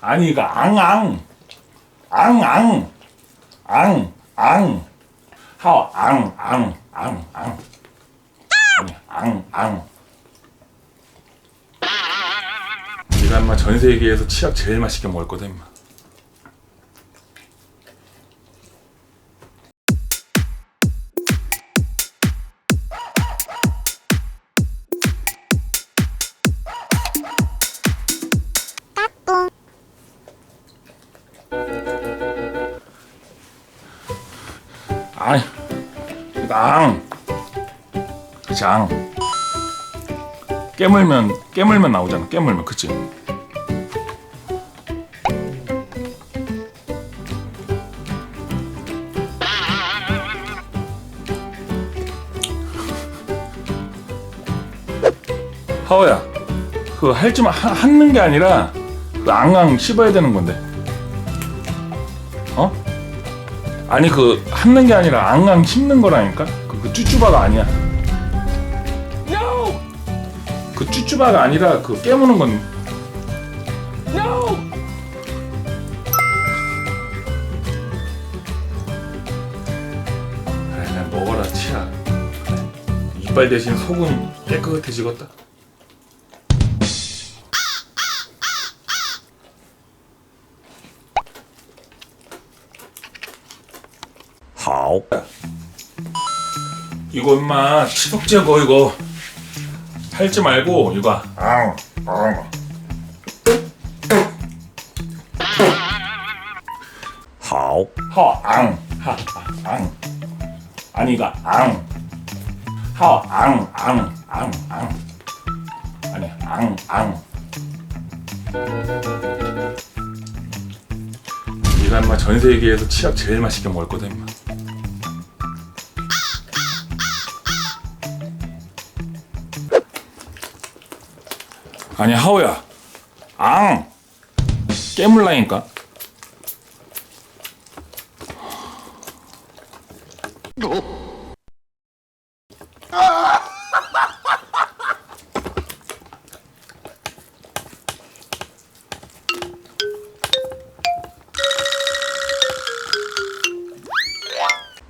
아니 이거 앙앙. 앙앙. 앙앙. 하오 앙앙 앙앙. 앙앙. 네가 인마 전 세계에서 치약 제일 맛있게 먹을 거다 임마 아이 앙. 그치 앙. 깨물면 깨물면 나오잖아 깨물면. 그치? 하오야 그거 할지만 하- 하는 게 아니라 그 앙앙 씹어야 되는 건데 아니 그 핥는 게 아니라 앙앙 씹는 거라니까 그, 그 쭈쭈바가 아니야 no! 그 쭈쭈바가 아니라 그 깨무는 건 no! 그래 그냥 먹어라 치아 이빨 대신 속은 깨끗해지겠다 하오 이거 임마 치석 제 거 이거. 팔지 말고 이거 아, 앙 아니 이거. 앙 하오 앙, 앙, 앙, 앙 아니. 앙, 앙 네가 인마 전 세계에서 치약 제일 맛있게 먹을 거다 임마 아니 하오야. 앙! 깨물라니까.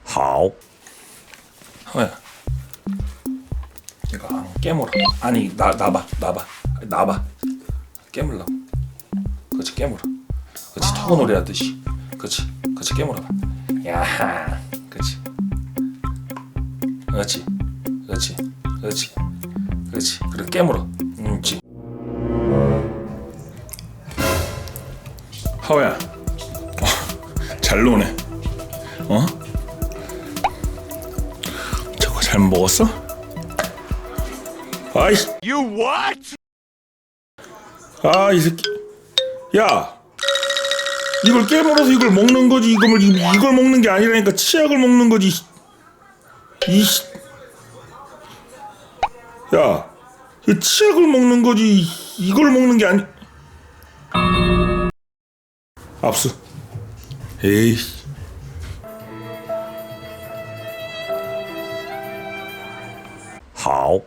하오. 하오야. 이거 앙 깨물어. 아니 나 나봐 나봐 나봐. 깨물라고. 그렇지 깨물어. 그렇지 터그놀이 하듯이. 그렇지 그렇지 깨물어봐. 야하. 그렇지. 그렇지 그렇지 그렇지. 그렇지. 그래 깨물어. 음, 그렇지 하오야. 어, 잘 노네. 어? 저거 잘 먹었어? 아이 You what? 아 이 새끼. 야 이걸 깨물어서 이걸 먹는 거지. 이걸 이걸 먹는 게 아니라니까 치약을 먹는 거지. 이씨. 야이 치약을 먹는 거지. 이걸 먹는 게 아니. 압수. 에이 하오.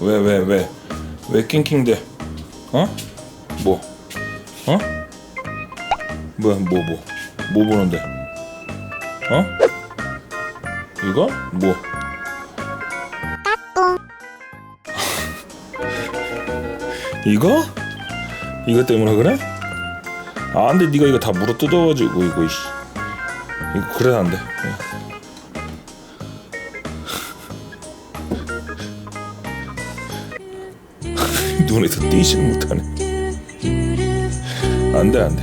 왜 왜 왜 왜 낑낑대 어? 뭐? 어? 뭐야 뭐 뭐? 뭐 보는데? 어? 이거? 뭐? 이거? 이거 때문에 그래? 아 근데 네가 이거 다 물어 뜯어가지고 이거 이거 그래 안 돼 눈에서 띄지를 못하네. 안 돼 안 돼